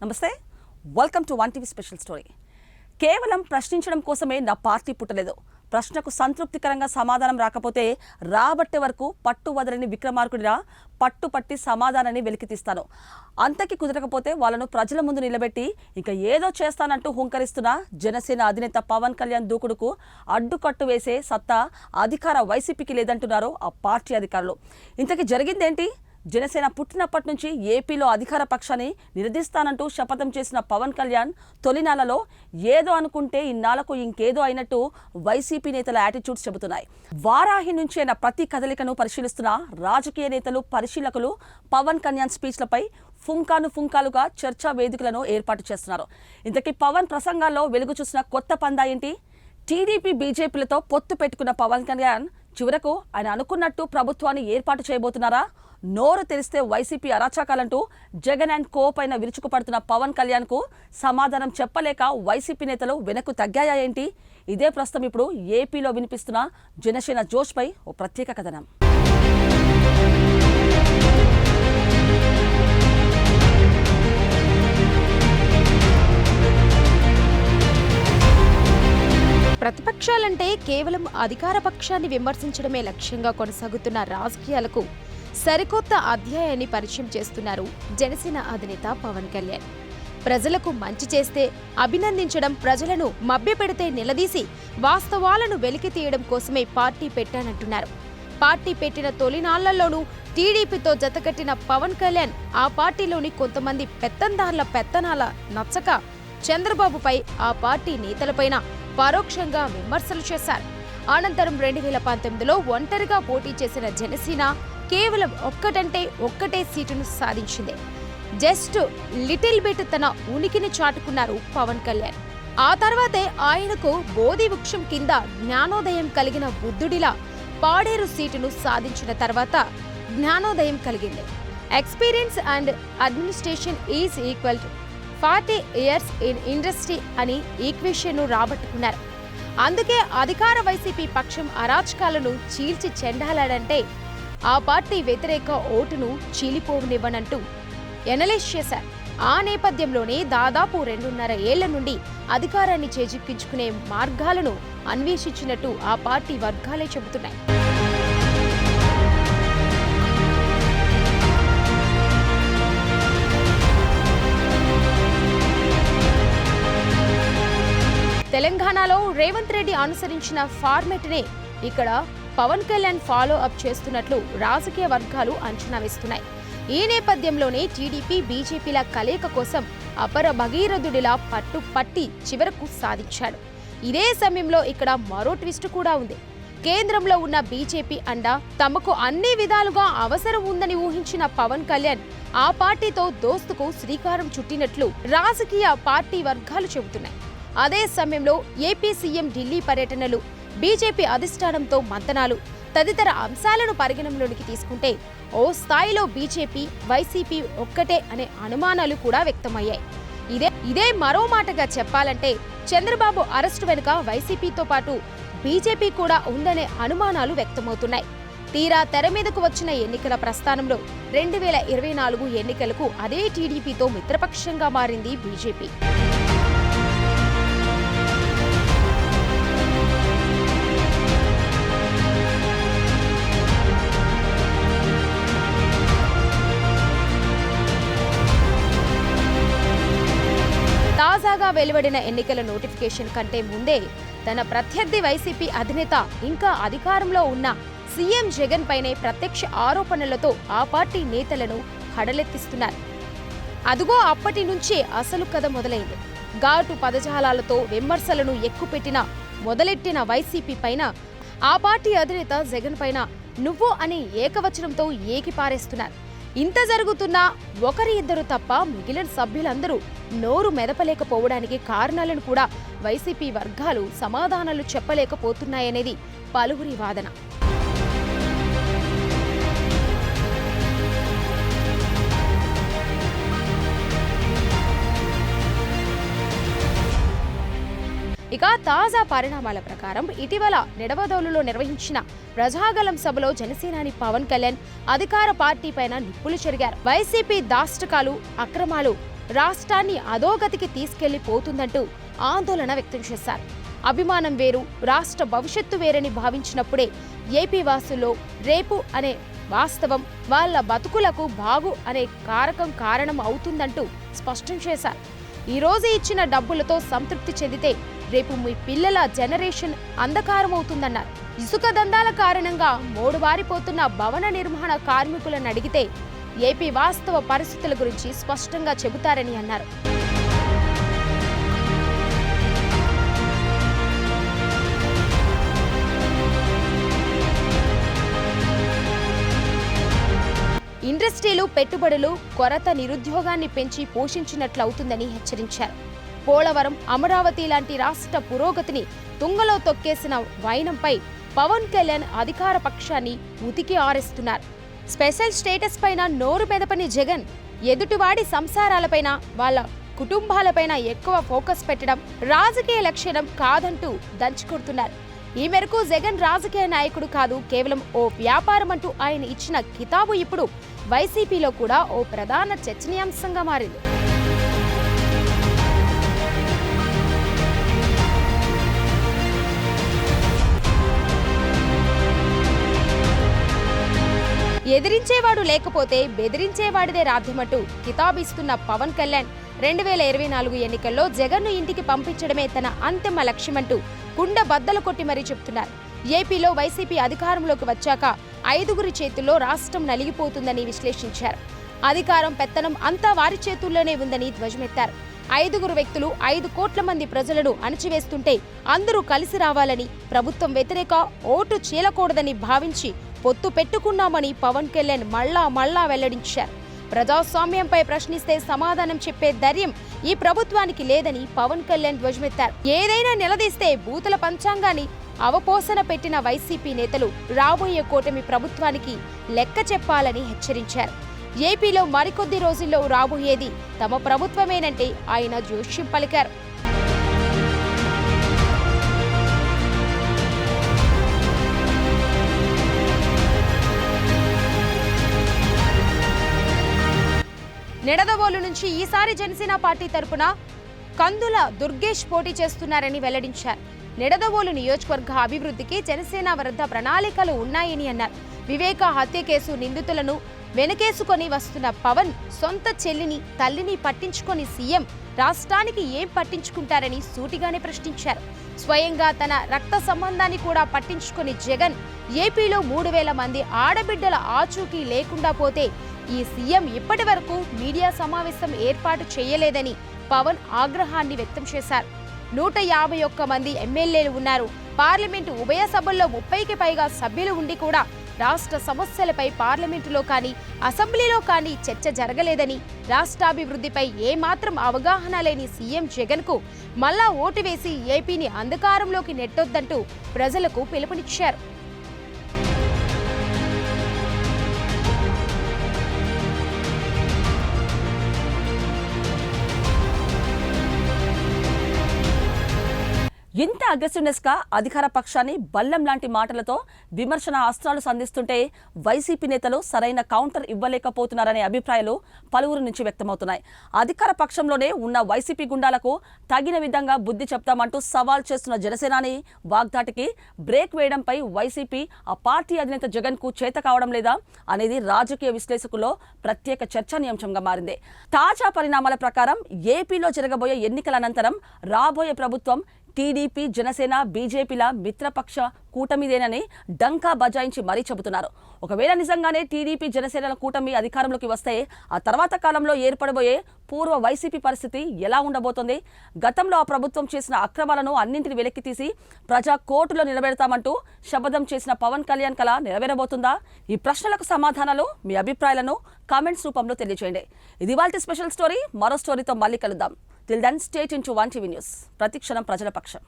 నమస్తే. Welcome to one TV special story కేవలం ప్రశ్నించడం కోసమే నా పార్టీ పుట్టలేదు. ప్రశ్నకు సంతృప్తికరంగా సమాధానం రాకపోతే రాబట్టే వరకు పట్టు వదలని విక్రమార్కుడిలా పట్టు పట్టి సమాధానాన్ని వెలికితీస్తాను అంతకి కుదరకపోతే వాళ్ళను ప్రజల ముందు నిలబెట్టి ఇంకా ఏదో చేస్తానంటూ హుంకరిస్తున్న జనసేన అధినేత పవన్ కళ్యాణ్ దూకుడుకు అడ్డుకట్టు వేసే సత్తా అధికార వైసీపీకి లేదంటున్నారు ఆ పార్టీ అధికారులు. ఇంతకీ జరిగిందేంటి? జనసేన పుట్టినప్పటి నుంచి ఏపీలో అధికార పక్షాన్ని నిలదీస్తానంటూ శపథం చేసిన పవన్ కళ్యాణ్ తొలినాలలో ఏదో అనుకుంటే ఇన్నాళ్ళకు ఇంకేదో అయినట్టు వైసీపీ నేతల యాటిట్యూడ్స్ చెబుతున్నాయి. వారాహి నుంచి అయిన ప్రతి కదలికను పరిశీలిస్తున్న రాజకీయ నేతలు పరిశీలకులు పవన్ కళ్యాణ్ స్పీచ్లపై ఫుంకాను ఫుంకాలుగా చర్చా వేదికలను ఏర్పాటు చేస్తున్నారు. ఇంతకీ పవన్ ప్రసంగాల్లో వెలుగు చూసిన కొత్త పందా ఏంటి? టీడీపీ బీజేపీలతో పొత్తు పెట్టుకున్న పవన్ కళ్యాణ్ చివరకు ఆయన అనుకున్నట్టు ప్రభుత్వాన్ని ఏర్పాటు చేయబోతున్నారా? నోరు తెరిస్తే వైసీపీ అరాచకాలంటూ జగన్ అండ్ కో పైన విరుచుకుపడుతున్న పవన్ కళ్యాణ్కు సమాధానం చెప్పలేక వైసీపీ నేతలు వెనక్కు తగ్గాయా ఏంటి? ఇదే ప్రస్తుతం ఇప్పుడు ఏపీలో వినిపిస్తున్న జనసేన జోష్ పై ఓ ప్రత్యేక కథనం. ప్రతిపక్షాలంటే కేవలం అధికార పక్షాన్ని విమర్శించడమే లక్ష్యంగా కొనసాగుతున్న రాజకీయాలకు సరికొత్త అధ్యాయాన్ని పరిచయం చేస్తున్నారు జనసేన అధినేత పవన్ కళ్యాణ్. ప్రజలకు మంచి చేస్తే అభినందించడం ప్రజలను మభ్యపెడితే నిలదీసి వాస్తవాలను వెలికి తీయడం కోసమే పార్టీ పెట్టానంటున్నారు. పార్టీ పెట్టిన తొలినాళ్ళలోనూ టీడీపీతో జతకట్టిన పవన్ కళ్యాణ్ ఆ పార్టీలోని కొంతమంది పెత్తందార్ల పెత్తనాల నచ్చక చంద్రబాబుపై ఆ పార్టీ నేతలపైన పరోక్షంగా విమర్శలు చేశారు. అనంతరం రెండు వేల పంతొమ్మిదిలో ఒంటరిగా పోటీ చేసిన జనసేన కేవలం ఒక్కటంటే ఒక్కటే సీటును సాధించింది. జస్ట్ లిటిల్ బిట్ తన ఉనికిని చాటుకున్నారు పవన్ కళ్యాణ్. ఆ తర్వాతే ఆయనకు బోధి వృక్షం కింద జ్ఞానోదయం కలిగిన బుద్ధుడిలా పాడేరు సీటును సాధించిన తర్వాత జ్ఞానోదయం కలిగింది. Experience and administration is equal to forty years in industry అని ఈక్వేషన్ను రాబట్టుకున్నారు. అందుకే అధికార వైసీపీ పక్షం అరాచకాలను చీల్చి చెండాలాడంటే ఆ పార్టీ వ్యతిరేక ఓటును చీలిపోవనివ్వనంటూ ఎనలైజ్ చేశారు. ఆ నేపథ్యంలోనే దాదాపు రెండున్నర ఏళ్ళ నుండి అధికారాన్ని చేజిక్కించుకునే మార్గాలను అన్వేషించినట్టు ఆ పార్టీ వర్గాలే చెబుతున్నాయి. తెలంగాణలో రేవంత్ రెడ్డి అనుసరించిన ఫార్మెట్నే ఇక్కడ పవన్ కళ్యాణ్ ఫాలో అప్ చేస్తున్నట్లు రాజకీయ వర్గాలు అంచనా వేస్తున్నాయి. ఈ నేపథ్యంలోనే టీడీపీ బీజేపీల కలయిక కోసం అపర భగీరథుడిలా పట్టు పట్టి చివరకు సాధించాడు ఇదే సమయంలో ఇక్కడ మరో ట్విస్ట్ కూడా ఉంది. కేంద్రంలో ఉన్న బీజేపీ అండ తమకు అన్ని విధాలుగా అవసరం ఉందని ఊహించిన పవన్ కళ్యాణ్ ఆ పార్టీతో దోస్తుకు శ్రీకారం చుట్టినట్లు రాజకీయ పార్టీ వర్గాలు చెబుతున్నాయి. అదే సమయంలో ఏపీ సీఎం ఢిల్లీ పర్యటనలు బీజేపీ అధిష్టానంతో మంతనాలు. తదితర అంశాలను పరిగణనలోనికి తీసుకుంటే ఓ స్థాయిలో బీజేపీ వైసీపీ ఒక్కటే అనే అనుమానాలు కూడా వ్యక్తమయ్యాయి. ఇదే ఇదే మరో మాటగా చెప్పాలంటే చంద్రబాబు అరెస్టు వెనుక వైసీపీతో పాటు బీజేపీ కూడా ఉందనే అనుమానాలు వ్యక్తమవుతున్నాయి. తీరా తెర మీదకు వచ్చిన ఎన్నికల ప్రస్థానంలో రెండు వేల ఇరవై నాలుగు ఎన్నికలకు అదే టీడీపీతో మిత్రపక్షంగా మారింది బీజేపీ. వెలువడిన ఎన్నికల నోటిఫికేషన్ కంటే ముందే తన ప్రత్యర్థి వైసీపీ అధినేత ఇంకా అధికారంలో ఉన్న సీఎం జగన్ పైనే ప్రత్యక్ష ఆరోపణలతో ఆ పార్టీ నేతలను హడలెత్తిస్తున్నారు. అదుగో అప్పటి నుంచే అసలు కథ మొదలైంది. ఘాటు పదజాలాలతో విమర్శలను ఎక్కుపెట్టిన మొదలెట్టిన వైసీపీ పైన ఆ పార్టీ అధినేత జగన్ పైన నువ్వు అని ఏకవచనంతో ఏకిపారేస్తున్నారు. ఇంత జరుగుతున్నా ఒకరి ఇద్దరు తప్ప మిగిలిన సభ్యులందరూ నోరు మెదపలేకపోవడానికి కారణాలను కూడా వైసీపీ వర్గాలు సమాధానాలు చెప్పలేకపోతున్నాయనేది పలువురి వాదన. ఇక తాజా పరిణామాల ప్రకారం ఇటీవల నిడవదోలులో నిర్వహించిన ప్రజాగలం సభలో జనసేనాని పవన్ కళ్యాణ్ అధికార పార్టీ పైన నిప్పులు చెరిగారు. వైసీపీ దాష్టకాలు అక్రమాలు రాష్ట్రాన్ని అధోగతికి తీసుకెళ్ళిపోతుందంటూ ఆందోళన వ్యక్తం చేశారు. అభిమానం వేరు రాష్ట్ర భవిష్యత్తు వేరని భావించినప్పుడే ఏపీ వాసుల్లో రేపు అనే వాస్తవం వాళ్ళ బతుకులకు బాగు అనే కారకం కారణం అవుతుందంటూ స్పష్టం చేశారు. ఈ రోజు ఇచ్చిన డబ్బులతో సంతృప్తి చెందితే రేపు మీ పిల్లల జనరేషన్ అంధకారం అవుతుందన్నారు ఇసుక దందాల కారణంగా మోడుబారిపోతున్న భవన నిర్మాణ కార్మికులను అడిగితే ఏపీ వాస్తవ పరిస్థితుల గురించి స్పష్టంగా చెబుతారని అన్నారు. ఇండస్ట్రీలు పెట్టుబడులు కొరత నిరుద్యోగాన్ని పెంచి పోషించినట్లవుతుందని హెచ్చరించారు. పోలవరం అమరావతి లాంటి రాష్ట్ర పురోగతిని తుంగలో తొక్కేసిన వైనంపై పవన్ కళ్యాణ్ అధికార పక్షాన్ని ఉతికి ఆరేస్తున్నారు. స్పెషల్ స్టేటస్ పైన నోరు పెదపని జగన్ ఎదుటివాడి సంసారాలపైన వాళ్ళ కుటుంబాలపైన ఎక్కువ ఫోకస్ పెట్టడం రాజకీయ లక్షణం కాదంటూ దంచుకొడుతున్నారు. ఈ మేరకు జగన్ రాజకీయ నాయకుడు కాదు కేవలం ఓ వ్యాపారం అంటూ ఆయన ఇచ్చిన కితాబు ఇప్పుడు వైసీపీలో కూడా ఓ ప్రధాన చర్చనీయాంశంగా మారింది. ఎదిరించేవాడు లేకపోతే బెదిరించేవాడిదే రాధ్యమంటూ కితాబిస్తున్న పవన్ కళ్యాణ్. రెండు వేల ఇరవై నాలుగు ఎన్నికల్లో జగన్ను ఇంటికి పంపించడమే తన అంతిమ లక్ష్యమంటూ కుండ బద్దలు కొట్టి మరీ చెప్తున్నారు. ఏపీలో వైసీపీ అధికారంలోకి వచ్చాక ఐదుగురి చేతుల్లో రాష్ట్రం నలిగిపోతుందని విశ్లేషించారు. అధికారం పెత్తనం అంతా వారి చేతుల్లోనే ఉందని ధ్వజమెత్తారు. ఐదుగురు వ్యక్తులు ఐదు కోట్ల మంది ప్రజలను అణచివేస్తుంటే అందరూ కలిసి రావాలని ప్రభుత్వం వ్యతిరేక ఓటు చీలకూడదని భావించి పొత్తు పెట్టుకున్నామని పవన్ కళ్యాణ్ మళ్ళా మళ్ళా వెల్లడించారు. ప్రజాస్వామ్యంపై ప్రశ్నిస్తే సమాధానం చెప్పే ధైర్యం ఈ ప్రభుత్వానికి లేదని పవన్ కళ్యాణ్ ధ్వజమెత్తారు. ఏదైనా నిలదీస్తే బూతుల పంచాంగాన్ని అవపోసన పెట్టిన వైసీపీ నేతలు రాబోయే కూటమి ప్రభుత్వానికి లెక్క చెప్పాలని హెచ్చరించారు. ఏపీలో మరికొద్ది రోజుల్లో రాబోయేది తమ ప్రభుత్వమేనంటే ఆయన జోష్యం పలికారు. నిడదవోలు నుంచి ఈసారి జనసేన పార్టీ తరపున కందుల దుర్గేష్ పోటీ చేస్తున్నారని వెల్లడించారు. నిడదవోలు నియోజకవర్గ అభివృద్ధికి జనసేన వద్ద ప్రణాళికలు ఉన్నాయని అన్నారు. వివేక హత్య కేసు నిందితులను వెనకేసుకొని వస్తున్న పవన్ సొంత చెల్లిని తల్లిని పట్టించుకొని సీఎం. రాష్ట్రానికి ఏం పట్టించుకుంటారని సూటిగానే ప్రశ్నించారు. స్వయంగా తన రక్త సంబంధాన్ని కూడా పట్టించుకొని జగన్ ఏపీలో మూడు వేల మంది ఆడబిడ్డల ఆచూకీ లేకుండా పోతే ఈ సీఎం ఇప్పటి వరకు మీడియా సమావేశం ఏర్పాటు చేయలేదని పవన్ ఆగ్రహాన్ని వ్యక్తం చేశారు. నూట యాభై ఒక్క మంది ఎమ్మెల్యేలు ఉన్నారు. పార్లమెంటు ఉభయ సభల్లో ముప్పైకి పైగా సభ్యులు ఉండి కూడా రాష్ట్ర సమస్యలపై పార్లమెంటులో కానీ అసెంబ్లీలో కానీ చర్చ జరగలేదని రాష్ట్రాభివృద్ధిపై ఏమాత్రం అవగాహన లేని సీఎం జగన్కు మళ్ళా ఓటు వేసి ఏపీని అంధకారంలోకి నెట్టొద్దంటూ ప్రజలకు పిలుపునిచ్చారు. ఇంత అగ్రెసివ్నెస్గా అధికార పక్షాన్ని బల్లం లాంటి మాటలతో విమర్శన అస్త్రాలు సంధిస్తుంటే వైసీపీ నేతలు సరైన కౌంటర్ ఇవ్వలేకపోతున్నారనే అభిప్రాయాలు పలువురు నుంచి వ్యక్తమవుతున్నాయి. అధికార పక్షంలోనే ఉన్న వైసీపీ గుండాలకు తగిన విధంగా బుద్ధి చెప్తామంటూ సవాల్ చేస్తున్న జనసేనాని వాగ్దాటికి బ్రేక్ వేయడంపై వైసీపీ ఆ పార్టీ అధినేత జగన్కు చేత కావడం లేదా అనేది రాజకీయ విశ్లేషకుల్లో ప్రత్యేక చర్చనీయాంశంగా మారింది. తాజా పరిణామాల ప్రకారం ఏపీలో జరగబోయే ఎన్నికల అనంతరం రాబోయే ప్రభుత్వం టీడీపీ జనసేన బీజేపీల మిత్రపక్ష కూటమిదేనని డంకా బజాయించి మరీ చెబుతున్నారు. ఒకవేళ నిజంగానే టీడీపీ జనసేనల కూటమి అధికారంలోకి వస్తే ఆ తర్వాత కాలంలో ఏర్పడబోయే పూర్వ వైసీపీ పరిస్థితి ఎలా ఉండబోతోంది? గతంలో ఆ ప్రభుత్వం చేసిన అక్రమాలను అన్నింటిని వెలికి తీసి ప్రజా కోర్టులో నిలబెడతామంటూ శపథం చేసిన పవన్ కళ్యాణ్ కళ నెరవేరబోతుందా? ఈ ప్రశ్నలకు సమాధానాలు మీ అభిప్రాయాలను కామెంట్స్ రూపంలో తెలియజేయండి ఇది వాళ్ళ స్పెషల్ స్టోరీ మరో స్టోరీతో మళ్ళీ కలుద్దాం. టిల్ దెన్ స్టేట్ ఇన్ టు వన్ టీవీ న్యూస్ ప్రతిక్షణం ప్రజల పక్షం.